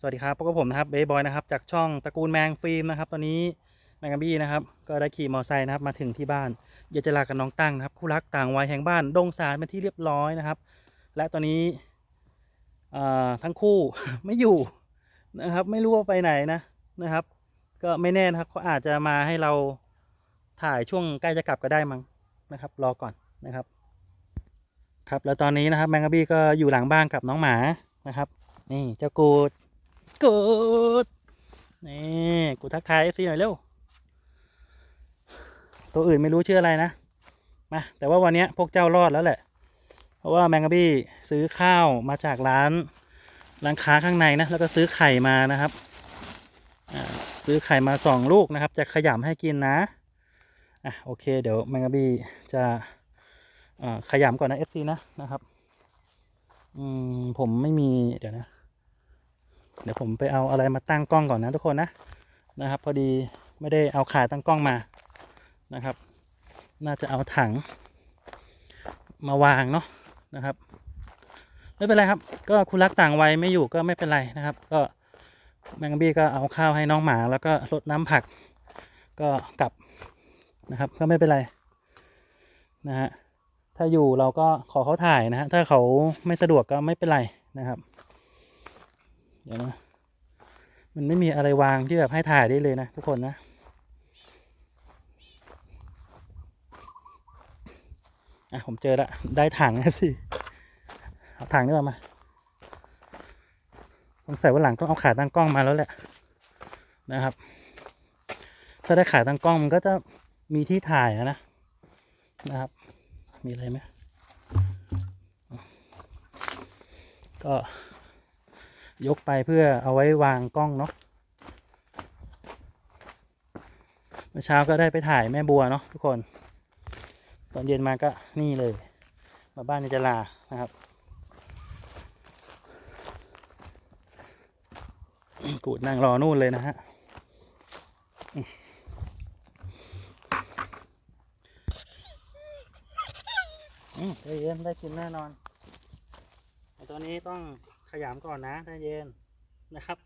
สวัสดีครับพบกับผมนะครับเบย์บอยนะครับจากช่องตระกูลแมงฟิล์มนะครับตอนนี้แมงกะบี้นะครับก็ได้ขี่มอเตอร์ไซค์นะครับมาถึงที่บ้านอยากจะลากับน้องตั้งนะครับคู่รักต่างวัยแห่งบ้านดงสารเป็นที่เรียบร้อยนะครับ และตอนนี้ทั้งคู่ไม่อยู่นะครับไม่รู้ว่าไปไหนนะนะครับ ก็ไม่แน่นะครับเขาอาจจะมาให้เราถ่ายช่วงใกล้จะกลับก็ได้มั้งนะครับ รอก่อนนะครับ ครับแล้วตอนนี้นะครับแมงกะบี้ก็อยู่หลังบ้านกับน้องหมานะครับ นี่เจ้ากูด กูดนี่กูทักทายเอฟซีหน่อยเร็ว ตัวอื่นไม่รู้ชื่ออะไรนะมาแต่ว่าวันนี้พวกเจ้ารอดแล้วแหละ เพราะว่าแมงกะบี้ซื้อข้าวมาจากร้านร้านค้าข้างในนะ แล้วก็ซื้อไข่มานะครับ ซื้อไข่มาสองลูกนะครับ จะขยำให้กินนะอะโอเค เดี๋ยวแมงกะบี้จะขยำก่อนนะ FC นะนะครับ อืมผมไม่มีเดี๋ยวนะ เดี๋ยวผมไปเอาอะไรมาตั้งกล้องก่อนนะทุกคนนะนะครับ พอดีไม่ได้เอาขาตั้งกล้องมานะครับ น่าจะเอาถัง มาวางเนาะนะครับ ไม่เป็นไรครับ ก็คุณรักต่างวัยไม่อยู่ก็ไม่เป็นไรนะครับ ก็แมงกะบี้ก็เอาข้าวให้น้องหมา แล้วก็รดน้ำผัก ก็กลับนะครับ ก็ไม่เป็นไรนะฮะถ้าอยู่เราก็ขอเขาถ่ายนะฮะถ้าเขาไม่สะดวกก็ไม่เป็นไรนะครับ เดี๋ยวนะมันไม่มีอะไรวางที่แบบให้ถ่ายได้เลยนะ ทุกคนนะ อะ ผมเจอละ ได้ถังแล้วสิเอาถังนี่มาผมใส่วันหลังต้องเอาขาตั้งกล้องมาแล้วแหละนะครับ ถ้าได้ขาตั้งกล้องมันก็จะมีที่ถ่ายนะนะครับ มีอะไรไหมก็ ยกไปเพื่อเอาไว้วางกล้องเนาะเมื่อเช้าก็ได้ไปถ่ายแม่บัวเนาะทุกคน ตอนเย็นมาก็นี่เลย มาบ้านในจลานะครับกูดนั่งรอนู่นเลยนะฮะอืมอืมใจเย็นได้กินแน่นอนต่ตอนนี้ต้อง ขยำก่อนนะใจเย็นนะครับ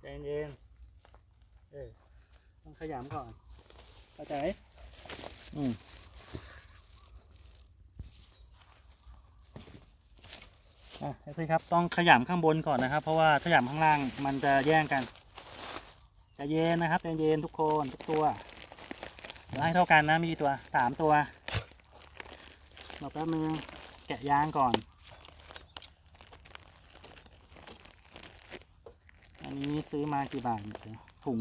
ใจเย็นเออต้องขยำก่อนเข้าใจอืมอะพี่ครับต้องขยำข้างบนก่อนนะครับ เพราะว่าขยำข้างล่างมันจะแย่งกันใจเย็นนะครับใจเย็นทุกคนทุกตัวเดี๋ยวให้เท่ากันนะมีกี่ตัวสามตัวรอแป๊บนึงแกะยางก่อน นนี้ซื้อมากี่บาทเนี่ยถุง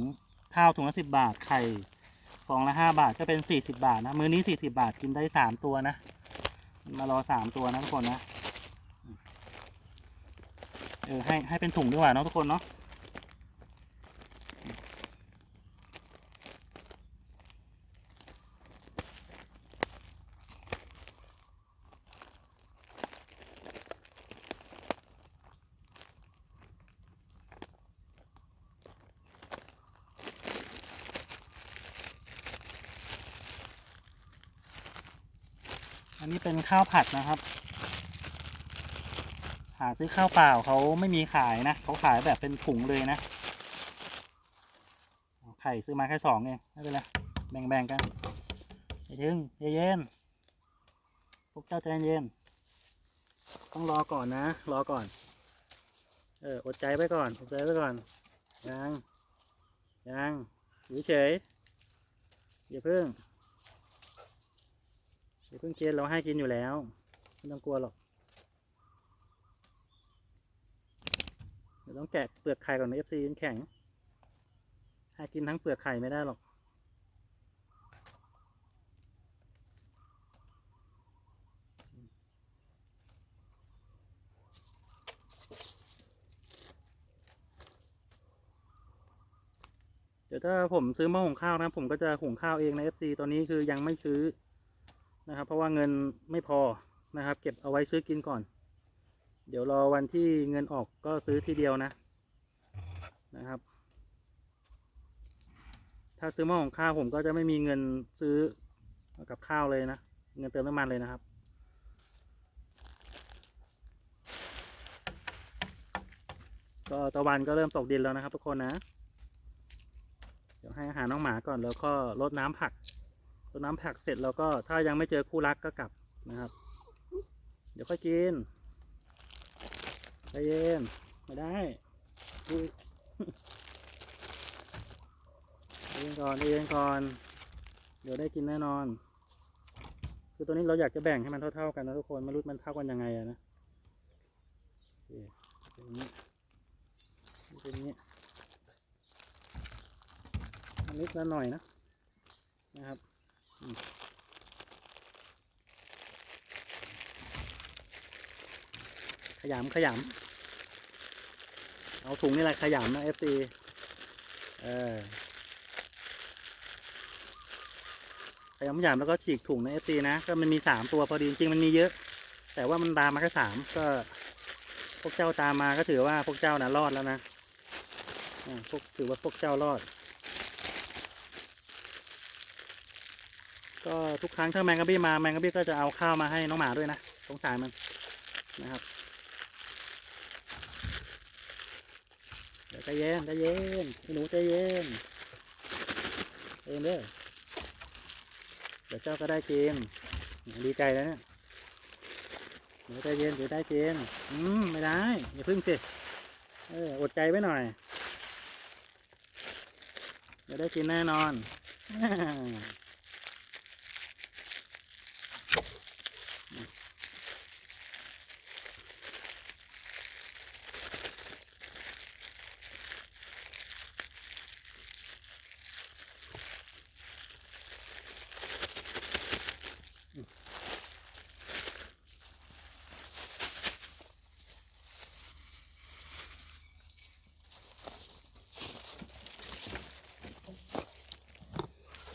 ข้าวถุงละสิบบาท ไข่ฟองละห้าบาทก็เป็นสี่สิบาทนะ มื้อนี้สี่สิบาทกินได้สามตัวนะ มารอสามตัวนะทุกคนนะ เออให้ให้เป็นถุงดีกว่าเนาะทุกคนเนาะ อันนี้เป็นข้าวผัดนะครับ หาซื้อข้าวเปล่าเขาไม่มีขายนะเขาขายแบบเป็นถุงเลยนะไข่ซื้อมาแค่สองเองไม่เป็นไรแบ่งๆกันอย่าถึงอย่าเย็นพวกเจ้าใจเย็นต้องรอก่อนนะ รอก่อน เอออดใจไว้ก่อนอดใจไว้ก่อนยังยังอยู่เฉยอย่าเพิ่ง เดี๋ยวเพิ่งเกณฑ์เราให้กินอยู่แล้ว ไม่ต้องกลัวหรอก เดี๋ยวต้องแกะเปลือกไข่ก่อนนะเอฟซีแข็ง ให้กินทั้งเปลือกไข่ไม่ได้หรอกเดี๋ยวถ้าผมซื้อม้อหุงข้าวนะ ผมก็จะหุงข้าวเองใน FC ตอนนี้คือยังไม่ซื้อ นะครับ เพราะว่าเงินไม่พอนะครับ เก็บเอาไว้ซื้อกินก่อน เดี๋ยวรอวันที่เงินออกก็ซื้อทีเดียวนะนะครับ ถ้าซื้อหม้อของข้าวผมก็จะไม่มีเงินซื้อกับข้าวเลยนะ เงินเติมน้ำมันเลยนะครับก็ตะวันก็เริ่มตกดินแล้วนะครับทุกคนนะ เดี๋ยวให้อาหารน้องหมาก่อนแล้วก็รดน้ำผัก รดน้ำผักเสร็จแล้วก็ถ้ายังไม่เจอคู่รักก็กลับนะครับ เดี๋ยวค่อยกินใจเย็นไม่ได้ดูเย็นก่อนเย็นก่อน เดี๋ยวได้กินแน่นอน คือตัวนี้เราอยากจะแบ่งให้มันเท่า ๆ กันนะทุกคนไม่รู้มันเท่ากันยังไงอะนะเป็นอย่างนี้เป็นอย่างนี้อันนิดละหน่อยนะนะครับอืมข ยำขยำเอาถุงนี่แหละขยำนะ FC เออขยำหยามแล้วก็ฉีกถุงในเอฟซีนะ ก็มันมีสามตัวพอดีจริงมันมีเยอะ แต่ว่ามันตามมาแค่สามก็พวกเจ้าตามมาก็ถือว่าพวกเจ้านะรอดแล้วนะพวกถือว่าพวกเจ้ารอด ก็ทุกครั้งถ้าแมงกะบี้มาแมงกะบี้ก็จะเอาข้าวมาให้น้องหมาด้วยนะสงสารมันนะครับ ดี๋ยวใจเย็นใจเย็นพี่หนูใจเย็นเย็นเด้อเดี๋ยวเจ้าก็ได้เกมดีใจแล้วเนี่ยเดี๋ยวใจเย็นเดี๋ยวได้เกมอืมไม่ได้อย่าพึ่งสิเอออดใจไว้หน่อยเดี๋ยวได้กินแน่นอน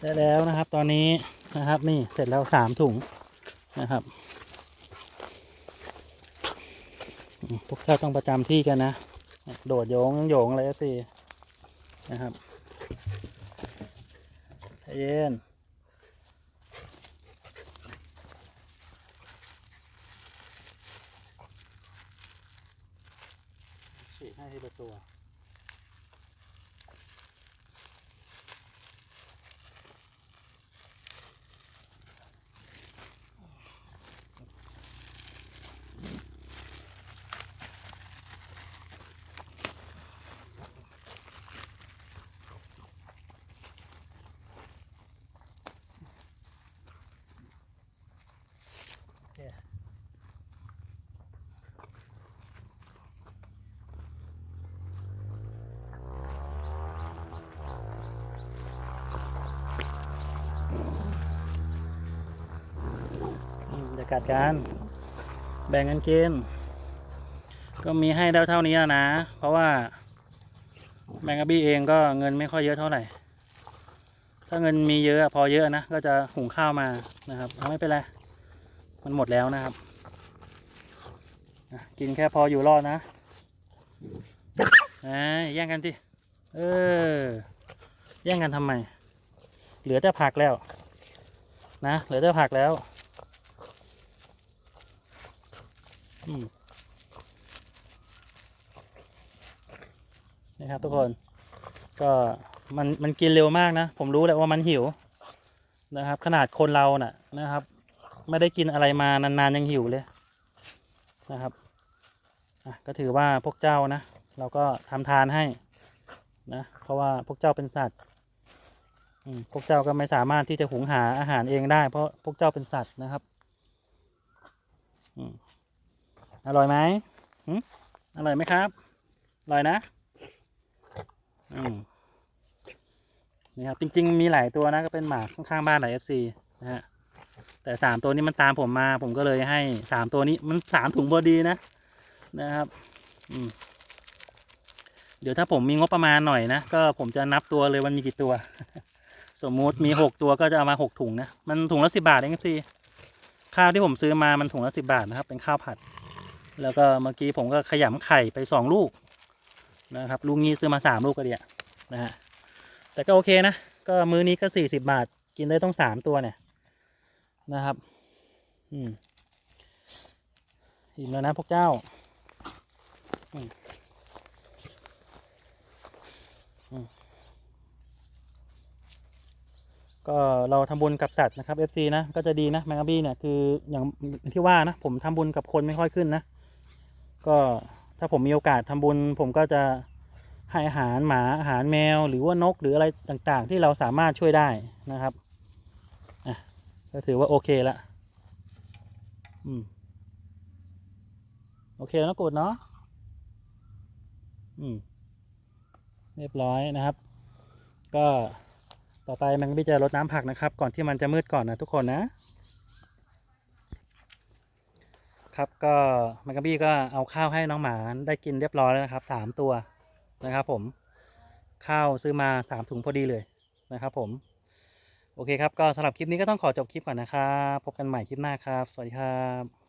ได้แล้วนะครับ ตอนนี้นะครับนี่เสร็จแล้วสามถุงนะครับพวกเจ้าต้องประจำที่กันนะ โดดโยงโยงอะไรสินะครับใจเย็น กัดกัน แบ่งกันกิน ก็มีให้ได้เท่านี้นะ เพราะว่าแมงกะบี้เองก็เงินไม่ค่อยเยอะเท่าไหร่ ถ้าเงินมีเยอะพอเยอะนะ ก็จะหุงข้าวมานะครับเอาไม่เป็นไร มันหมดแล้วนะครับ กินแค่พออยู่รอดนะแย่งกันที่เออ แย่งกันทำไม เหลือแต่ผักแล้ว นะ เหลือแต่ผักแล้ว นี่ครับ ทุกคน ก็มันมันกินเร็วมากนะ ผมรู้แหละว่ามันหิวนะครับ ขนาดคนเราน่ะนะครับ ไม่ได้กินอะไรมานานๆยังหิวเลยนะครับก็ถือว่าพวกเจ้านะ เราก็ทำทานให้นะเพราะว่าพวกเจ้าเป็นสัตว์อพวกเจ้าก็ไม่สามารถที่จะหุงหาอาหารเองได้ เพราะพวกเจ้าเป็นสัตว์นะครับ อืม อร่อยไหมหืมอร่อยไหมครับ อร่อยนะอืมนี่ครับ จริง ๆ มีหลายตัวนะ ก็เป็นหมาข้างๆบ้านหลายเอฟซีนะฮะ แต่สามตัวนี้มันตามผมมา ผมก็เลยให้สามตัวนี้ มันสามถุงพอดีนะ นะครับ อืมเดี๋ยวถ้าผมมีงบประมาณหน่อยนะ ก็ผมจะนับตัวเลยมันมีกี่ตัว สมมุติมีหกตัวก็จะเอามาหกถุงนะ มันถุงละสิบาทเองเอฟซีข้าวที่ผมซื้อมามันถุงละสิบาทนะครับ เป็นข้าวผัด แล้วก็เมื่อกี้ผมก็ขยำไข่ไปสองลูกนะครับ ลูกนี้ซื้อมาสามลูกก็เดียนะฮะแต่ก็โอเคนะ ก็มื้อนี้ก็สี่สิบาท กินได้ต้องสามตัวเนี่ยนะครับ อืมอิ่มแล้วนะพวกเจ้าก็เราทำบุญกับสัตว์นะครับ FC นะก็จะดีนะแมงกะบี้เนี่ยคืออย่างที่ว่านะผมทำบุญกับคนไม่ค่อยขึ้นนะ ก็ถ้าผมมีโอกาสทำบุญ ผมก็จะให้อาหารหมาอาหารแมว หรือว่านกหรืออะไรต่างๆ ที่เราสามารถช่วยได้นะครับอะก็ถือว่าโอเคละอืมโอเคแล้วนะกูดเนาะอืมเรียบร้อยนะครับ ก็ต่อไปแมงกะบี้จะรดน้ำผักนะครับ ก่อนที่มันจะมืดก่อนนะทุกคนนะ ครับก็แมงกบี้ก็เอาข้าวให้น้องหมาได้กินเรียบร้อยแล้วนะครับสามตัวนะครับ ผมข้าวซื้อมาสามถุงพอดีเลยนะครับ ผม โอเคครับก็สำหรับคลิปนี้ก็ต้องขอจบคลิปก่อนนะครับพบกันใหม่คลิปหน้าครับ สวัสดีครับ